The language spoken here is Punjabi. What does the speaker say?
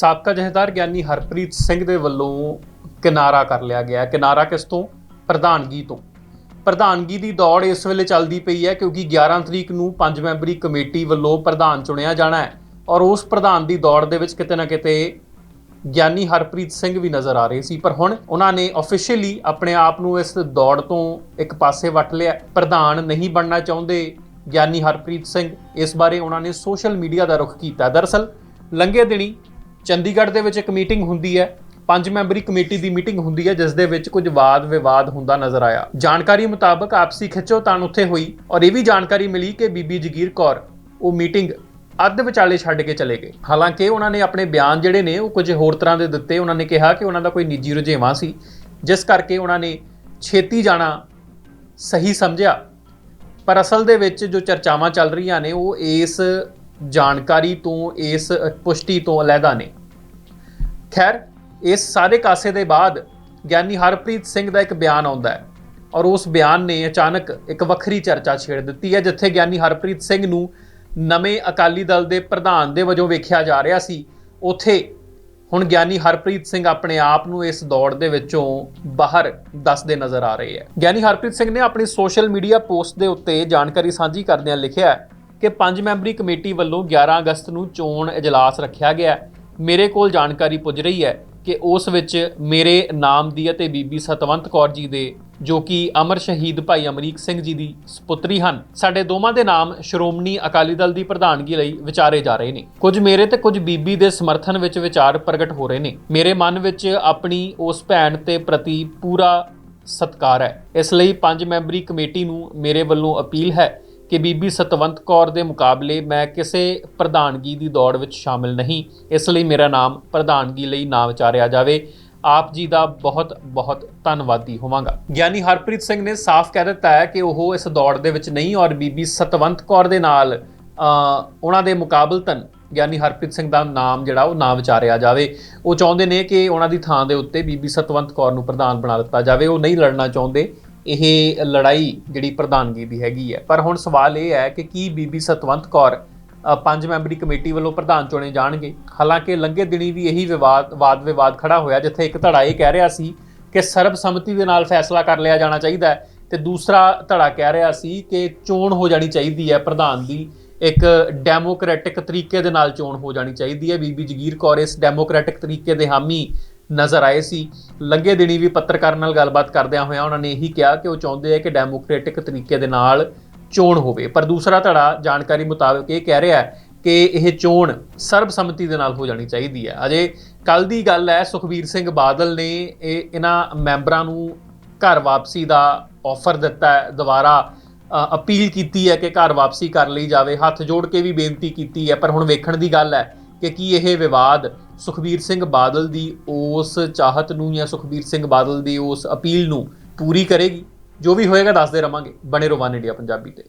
ਸਾਬਕਾ ਜਥੇਦਾਰ ਗਿਆਨੀ ਹਰਪ੍ਰੀਤ ਸਿੰਘ ਦੇ ਵੱਲੋਂ ਕਿਨਾਰਾ ਕਰ ਲਿਆ ਗਿਆ ਕਿਨਾਰਾ ਕਿਸ ਤੋਂ? ਪ੍ਰਧਾਨਗੀ ਤੋਂ। ਪ੍ਰਧਾਨਗੀ ਦੀ ਦੌੜ ਇਸ ਵੇਲੇ ਚੱਲਦੀ ਪਈ ਹੈ ਕਿਉਂਕਿ 11 ਤਰੀਕ ਨੂੰ ਪੰਜ ਮੈਂਬਰੀ ਕਮੇਟੀ ਵੱਲੋਂ ਪ੍ਰਧਾਨ ਚੁਣਿਆ ਜਾਣਾ ਹੈ ਔਰ ਉਸ ਪ੍ਰਧਾਨ ਦੀ ਦੌੜ ਦੇ ਵਿੱਚ ਕਿਤੇ ਨਾ ਕਿਤੇ ਗਿਆਨੀ ਹਰਪ੍ਰੀਤ ਸਿੰਘ ਵੀ ਨਜ਼ਰ ਆ ਰਹੇ ਸੀ। ਪਰ ਹੁਣ ਉਹਨਾਂ ਨੇ ਅਫੀਸ਼ੀਅਲੀ ਆਪਣੇ ਆਪ ਨੂੰ ਇਸ ਦੌੜ ਤੋਂ ਇੱਕ ਪਾਸੇ ਵੱਟ ਲਿਆ। ਪ੍ਰਧਾਨ ਨਹੀਂ ਬਣਨਾ ਚਾਹੁੰਦੇ ਗਿਆਨੀ ਹਰਪ੍ਰੀਤ ਸਿੰਘ। ਇਸ ਬਾਰੇ ਉਹਨਾਂ ਨੇ ਸੋਸ਼ਲ ਮੀਡੀਆ ਦਾ ਰੁਖ ਕੀਤਾ। ਦਰਅਸਲ ਲੰਘੇ ਦਿਨੀ ਚੰਡੀਗੜ੍ਹ ਦੇ ਵਿੱਚ ਇੱਕ ਮੀਟਿੰਗ ਹੁੰਦੀ ਹੈ। ਪੰਜ ਮੈਂਬਰੀ ਕਮੇਟੀ ਦੀ ਮੀਟਿੰਗ ਹੁੰਦੀ ਹੈ, ਜਿਸ ਦੇ ਵਿੱਚ ਕੁਝ ਵਾਦ ਵਿਵਾਦ ਹੁੰਦਾ ਨਜ਼ਰ ਆਇਆ। ਜਾਣਕਾਰੀ ਮੁਤਾਬਕ ਆਪਸੀ ਖਿੱਚੋਤਾਣ ਉੱਥੇ ਹੋਈ ਔਰ ਇਹ ਵੀ ਜਾਣਕਾਰੀ ਮਿਲੀ ਕਿ ਬੀਬੀ ਜਗੀਰ ਕੌਰ ਉਹ ਮੀਟਿੰਗ ਅੱਧ ਵਿਚਾਲੇ ਛੱਡ ਕੇ ਚਲੇ ਗਏ। ਹਾਲਾਂਕਿ ਉਹਨਾਂ ਨੇ ਆਪਣੇ ਬਿਆਨ ਜਿਹੜੇ ਨੇ, ਉਹ ਕੁਝ ਹੋਰ ਤਰ੍ਹਾਂ ਦੇ ਦਿੱਤੇ। ਉਹਨਾਂ ਨੇ ਕਿਹਾ ਕਿ ਉਹਨਾਂ ਦਾ ਕੋਈ ਨਿੱਜੀ ਰੁਝੇਵਾਂ ਸੀ, ਜਿਸ ਕਰਕੇ ਉਹਨਾਂ ਨੇ ਛੇਤੀ ਜਾਣਾ ਸਹੀ ਸਮਝਿਆ। ਪਰ ਅਸਲ ਦੇ ਵਿੱਚ ਜੋ ਚਰਚਾਵਾਂ ਚੱਲ ਰਹੀਆਂ ਨੇ, ਉਹ ਇਸ ਜਾਣਕਾਰੀ ਤੋਂ, ਇਸ ਪੁਸ਼ਟੀ ਤੋਂ ਅਲੱਗਾ ਨੇ। ਖੈਰ, ਇਸ ਸਾਰੇ ਕਾਸੇ ਦੇ ਬਾਅਦ ਗਿਆਨੀ ਹਰਪ੍ਰੀਤ ਸਿੰਘ ਦਾ ਇੱਕ ਬਿਆਨ ਆਉਂਦਾ ਹੈ ਔਰ ਉਸ ਬਿਆਨ ਨੇ ਅਚਾਨਕ ਇੱਕ ਵੱਖਰੀ ਚਰਚਾ ਛੇੜ ਦਿੱਤੀ ਹੈ, ਜਿੱਥੇ ਗਿਆਨੀ ਹਰਪ੍ਰੀਤ ਸਿੰਘ ਨੂੰ ਨਵੇਂ ਅਕਾਲੀ ਦਲ ਦੇ ਪ੍ਰਧਾਨ ਦੇ ਵਜੋਂ ਵੇਖਿਆ ਜਾ ਰਿਹਾ ਸੀ। ਉੱਥੇ ਹੁਣ ਗਿਆਨੀ ਹਰਪ੍ਰੀਤ ਸਿੰਘ ਆਪਣੇ ਆਪ ਨੂੰ ਇਸ ਦੌੜ ਦੇ ਵਿੱਚੋਂ ਬਾਹਰ ਦੱਸਦੇ ਨਜ਼ਰ ਆ ਰਹੇ ਹੈ। ਗਿਆਨੀ ਹਰਪ੍ਰੀਤ ਸਿੰਘ ਨੇ ਆਪਣੀ ਸੋਸ਼ਲ ਮੀਡੀਆ ਪੋਸਟ ਦੇ ਉੱਤੇ ਜਾਣਕਾਰੀ ਸਾਂਝੀ ਕਰਦਿਆਂ ਲਿਖਿਆ ਕਿ ਪੰਜ ਮੈਂਬਰੀ ਕਮੇਟੀ ਵੱਲੋਂ 11 ਅਗਸਤ ਨੂੰ ਚੋਣ ਇਜਲਾਸ ਰੱਖਿਆ ਗਿਆ ਮੇਰੇ ਕੋਲ ਜਾਣਕਾਰੀ ਪੁੱਜ ਰਹੀ ਹੈ ਕਿ ਉਸ ਵਿੱਚ ਮੇਰੇ ਨਾਮ ਦੀ ਅਤੇ ਬੀਬੀ ਸਤਵੰਤ ਕੌਰ ਜੀ ਦੇ, ਜੋ ਕਿ ਅਮਰ ਸ਼ਹੀਦ ਭਾਈ ਅਮਰੀਕ ਸਿੰਘ ਜੀ ਦੀ ਸੁਪੁੱਤਰੀ ਹਨ, ਸਾਡੇ ਦੋਵਾਂ ਦੇ ਨਾਮ ਸ਼੍ਰੋਮਣੀ ਅਕਾਲੀ ਦਲ ਦੀ ਪ੍ਰਧਾਨਗੀ ਲਈ ਵਿਚਾਰੇ ਜਾ ਰਹੇ ਨੇ। ਕੁਝ ਮੇਰੇ ਤੇ ਕੁਝ ਬੀਬੀ ਦੇ ਸਮਰਥਨ ਵਿੱਚ ਵਿਚਾਰ ਪ੍ਰਗਟ ਹੋ ਰਹੇ ਨੇ। ਮੇਰੇ ਮਨ ਵਿੱਚ ਆਪਣੀ ਉਸ ਭੈਣ ਤੇ ਪ੍ਰਤੀ ਪੂਰਾ ਸਤਿਕਾਰ ਹੈ। ਇਸ ਲਈ ਪੰਜ ਮੈਂਬਰੀ ਕਮੇਟੀ ਨੂੰ ਮੇਰੇ ਵੱਲੋਂ ਅਪੀਲ ਹੈ ਕਿ ਬੀਬੀ ਸਤਵੰਤ ਕੌਰ ਦੇ ਮੁਕਾਬਲੇ ਮੈਂ ਕਿਸੇ ਪ੍ਰਧਾਨਗੀ ਦੀ ਦੌੜ ਵਿੱਚ ਸ਼ਾਮਿਲ ਨਹੀਂ। ਇਸ ਲਈ ਮੇਰਾ ਨਾਮ ਪ੍ਰਧਾਨਗੀ ਲਈ ਨਾ ਵਿਚਾਰਿਆ ਜਾਵੇ। ਆਪ ਜੀ ਦਾ ਬਹੁਤ ਬਹੁਤ ਧੰਨਵਾਦੀ ਹੋਵਾਂਗਾ। ਗਿਆਨੀ ਹਰਪ੍ਰੀਤ ਸਿੰਘ ਨੇ ਸਾਫ਼ ਕਹਿ ਦਿੱਤਾ ਹੈ ਕਿ ਉਹ ਇਸ ਦੌੜ ਦੇ ਵਿੱਚ ਨਹੀਂ ਔਰ ਬੀਬੀ ਸਤਵੰਤ ਕੌਰ ਦੇ ਨਾਲ ਉਹਨਾਂ ਦੇ ਮੁਕਾਬਲਤਨ ਗਿਆਨੀ ਹਰਪ੍ਰੀਤ ਸਿੰਘ ਦਾ ਨਾਮ ਜਿਹੜਾ ਉਹ ਨਾ ਵਿਚਾਰਿਆ ਜਾਵੇ। ਉਹ ਚਾਹੁੰਦੇ ਨੇ ਕਿ ਉਹਨਾਂ ਦੀ ਥਾਂ ਦੇ ਉੱਤੇ ਬੀਬੀ ਸਤਵੰਤ ਕੌਰ ਨੂੰ ਪ੍ਰਧਾਨ ਬਣਾ ਦਿੱਤਾ ਜਾਵੇ। ਉਹ ਨਹੀਂ ਲੜਨਾ ਚਾਹੁੰਦੇ। ਇਹ ਲੜਾਈ ਜਿਹੜੀ ਪ੍ਰਧਾਨਗੀ ਦੀ ਹੈਗੀ ਹੈ। ਪਰ ਹੁਣ ਸਵਾਲ ਇਹ ਹੈ ਕਿ ਕੀ ਬੀਬੀ ਸਤਵੰਤ ਕੌਰ ਪੰਜ ਮੈਂਬਰੀ ਕਮੇਟੀ ਵੱਲੋਂ ਪ੍ਰਧਾਨ ਚੁਣੇ ਜਾਣਗੇ? ਹਾਲਾਂਕਿ ਲੰਘੇ ਦਿਨੀ ਵੀ ਇਹੀ ਵਿਵਾਦ ਵਾਦ ਵਿਵਾਦ ਖੜਾ ਹੋਇਆ, ਜਿੱਥੇ ਇੱਕ ਧੜਾ ਇਹ ਕਹਿ ਰਿਹਾ ਸੀ ਕਿ ਸਰਬਸੰਮਤੀ ਦੇ ਨਾਲ ਫੈਸਲਾ ਕਰ ਲਿਆ ਜਾਣਾ ਚਾਹੀਦਾ ਹੈ ਤੇ ਦੂਸਰਾ ਧੜਾ ਕਹਿ ਰਿਹਾ ਸੀ ਕਿ ਚੋਣ ਹੋ ਜਾਣੀ ਚਾਹੀਦੀ ਹੈ ਪ੍ਰਧਾਨ ਦੀ। ਇੱਕ ਡੈਮੋਕ੍ਰੈਟਿਕ ਤਰੀਕੇ ਦੇ ਨਾਲ ਚੋਣ ਹੋ ਜਾਣੀ ਚਾਹੀਦੀ ਹੈ। ਬੀਬੀ ਜਗੀਰ ਕੌਰ ਇਸ ਡੈਮੋਕ੍ਰੈਟਿਕ ਤਰੀਕੇ ਦੇ ਹਾਮੀ ਨਜ਼ਰ ਆਏ ਸੀ। ਲੰਘੇ ਦਿਨੀ ਵੀ ਪੱਤਰਕਾਰ ਨਾਲ ਗੱਲਬਾਤ ਕਰਦਿਆਂ ਹੋਇਆਂ ਉਹਨਾਂ ਨੇ ਇਹੀ ਕਿਹਾ ਕਿ ਉਹ ਚਾਹੁੰਦੇ ਆ ਕਿ ਡੈਮੋਕ੍ਰੈਟਿਕ ਤਰੀਕੇ ਦੇ ਨਾਲ ਚੋਣ ਹੋਵੇ। ਪਰ ਦੂਸਰਾ ਧੜਾ ਜਾਣਕਾਰੀ ਮੁਤਾਬਕ ਇਹ ਕਹਿ ਰਿਹਾ ਹੈ ਕਿ ਇਹ ਚੋਣ ਸਰਬਸੰਮਤੀ ਦੇ ਨਾਲ ਹੋ ਜਾਣੀ ਚਾਹੀਦੀ ਹੈ। ਅਜੇ ਕੱਲ ਦੀ ਗੱਲ ਹੈ, ਸੁਖਬੀਰ ਸਿੰਘ ਬਾਦਲ ਨੇ ਇਹ ਇਹਨਾਂ ਮੈਂਬਰਾਂ ਨੂੰ ਘਰ ਵਾਪਸੀ ਦਾ ਆਫਰ ਦਿੱਤਾ ਹੈ। ਦੁਬਾਰਾ ਅਪੀਲ ਕੀਤੀ ਹੈ ਕਿ ਘਰ ਵਾਪਸੀ ਕਰ ਲਈ ਜਾਵੇ। ਹੱਥ ਜੋੜ ਕੇ ਵੀ ਬੇਨਤੀ ਕੀਤੀ ਹੈ, ਪਰ ਹੁਣ ਵੇਖਣ ਦੀ ਗੱਲ ਹੈ ਕਿ ਕੀ ਇਹ ਵਿਵਾਦ ਸੁਖਬੀਰ ਸਿੰਘ ਬਾਦਲ ਦੀ ਉਸ ਚਾਹਤ ਨੂੰ ਜਾਂ ਸੁਖਬੀਰ ਸਿੰਘ ਬਾਦਲ ਦੀ ਉਸ ਅਪੀਲ ਨੂੰ ਪੂਰੀ ਕਰੇਗੀ। ਜੋ ਵੀ ਹੋਏਗਾ, ਦੱਸਦੇ ਰਵਾਂਗੇ। ਬਣੇ ਰਹੋ ਇੰਡੀਆ ਪੰਜਾਬੀ ਤੇ।